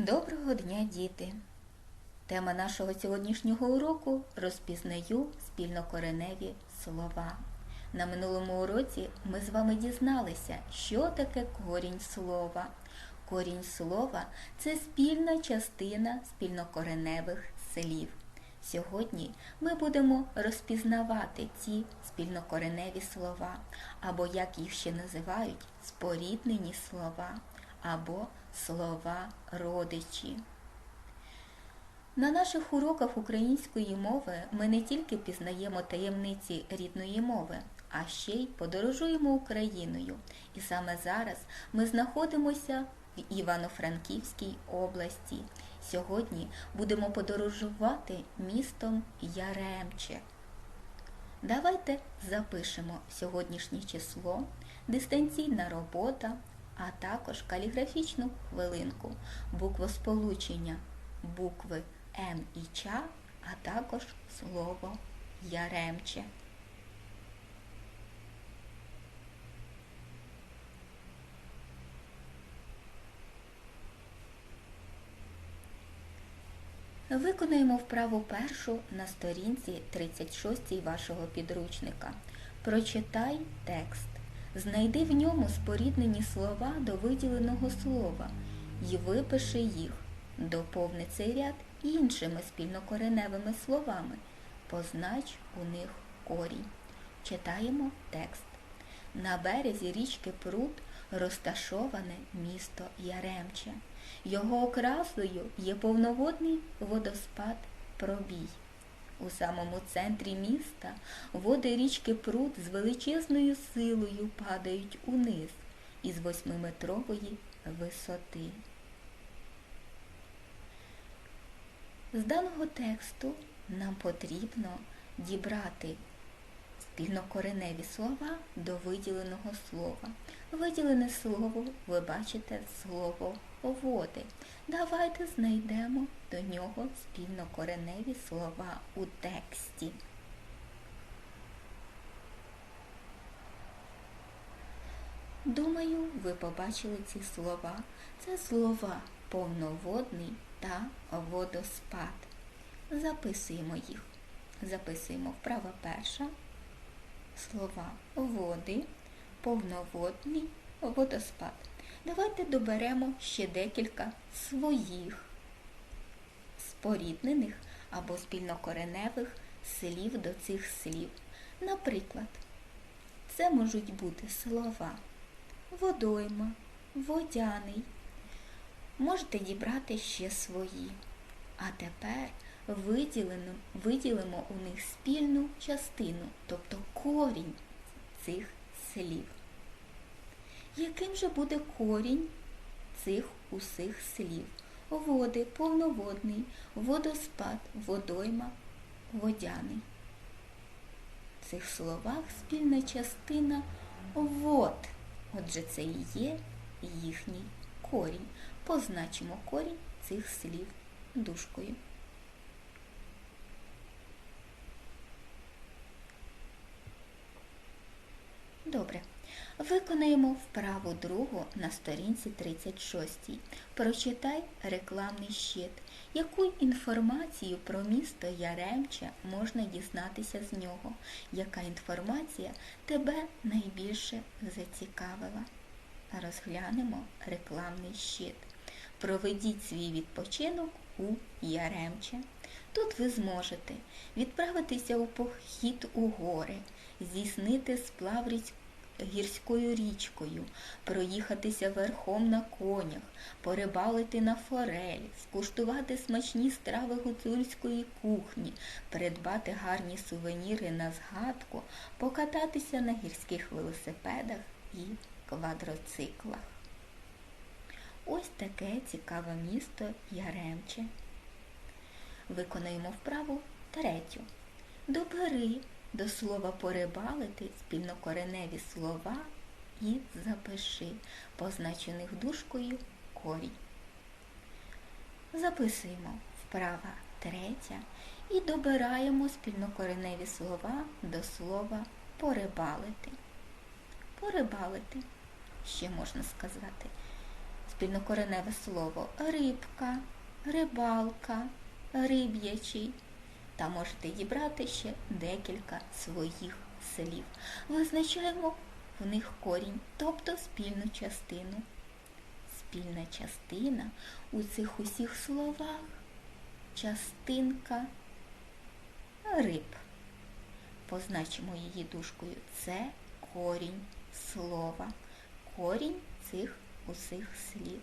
Доброго дня, діти! Тема нашого сьогоднішнього уроку розпізнаю спільнокореневі слова. На минулому уроці ми з вами дізналися, що таке корінь слова. Корінь слова це спільна частина спільнокореневих слів. Сьогодні ми будемо розпізнавати ці спільнокореневі слова, або як їх ще називають, споріднені слова, або слова родичі. На наших уроках української мови ми не тільки пізнаємо таємниці рідної мови, а ще й подорожуємо Україною. І саме зараз ми знаходимося в Івано-Франківській області. Сьогодні будемо подорожувати містом Яремче. Давайте запишемо сьогоднішнє число, дистанційна робота, а також каліграфічну хвилинку, буквосполучення букви М і Ча, а також слово Яремче. Виконаємо вправу першу на сторінці 36 вашого підручника. Прочитай текст. Знайди в ньому споріднені слова до виділеного слова і випиши їх. Доповни цей ряд іншими спільнокореневими словами. Познач у них корінь. Читаємо текст. На березі річки Прут розташоване місто Яремче. Його окрасою є повноводний водоспад Пробій. У самому центрі міста води річки Прут з величезною силою падають униз із восьмиметрової висоти. З даного тексту нам потрібно дібрати спільнокореневі слова до виділеного слова. Виділене слово, ви бачите слово води. Давайте знайдемо до нього спільнокореневі слова у тексті. Думаю, ви побачили ці слова. Це слова повноводний та водоспад. Записуємо їх. Записуємо вправа перша. Слова води, повноводний, водоспад. Давайте доберемо ще декілька своїх споріднених або спільнокореневих слів до цих слів. Наприклад, це можуть бути слова водойма, водяний. Можете дібрати ще свої. А тепер виділимо, виділимо у них спільну частину, тобто корінь цих слів. Яким же буде корінь цих усіх слів? Води, повноводний, водоспад, водойма, водяний. В цих словах спільна частина вод. Отже, це і є їхній корінь. Позначимо корінь цих слів дужкою. Добре. Виконаємо вправу другу на сторінці 36. Прочитай рекламний щит. Яку інформацію про місто Яремче можна дізнатися з нього? Яка інформація тебе найбільше зацікавила? Розглянемо рекламний щит. Проведіть свій відпочинок у Яремче. Тут ви зможете відправитися у похід у гори, здійснити сплав гірською річкою, проїхатися верхом на конях, порибалити на форель, скуштувати смачні страви гуцульської кухні, придбати гарні сувеніри на згадку, покататися на гірських велосипедах і квадроциклах. Ось таке цікаве місто Яремче. Виконаємо вправу третю. Добери до слова порибалити спільнокореневі слова і запиши, позначених дужкою корінь. Записуємо вправа третя і добираємо спільнокореневі слова до слова порибалити. Порибалити, ще можна сказати. спільнокореневе слово рибка, рибалка, риб'ячий. Та можете дібрати ще декілька своїх слів. Визначаємо в них корінь, тобто спільну частину. Спільна частина у цих усіх словах частинка риб. Позначимо її дужкою. Це корінь слова, корінь цих усіх слів.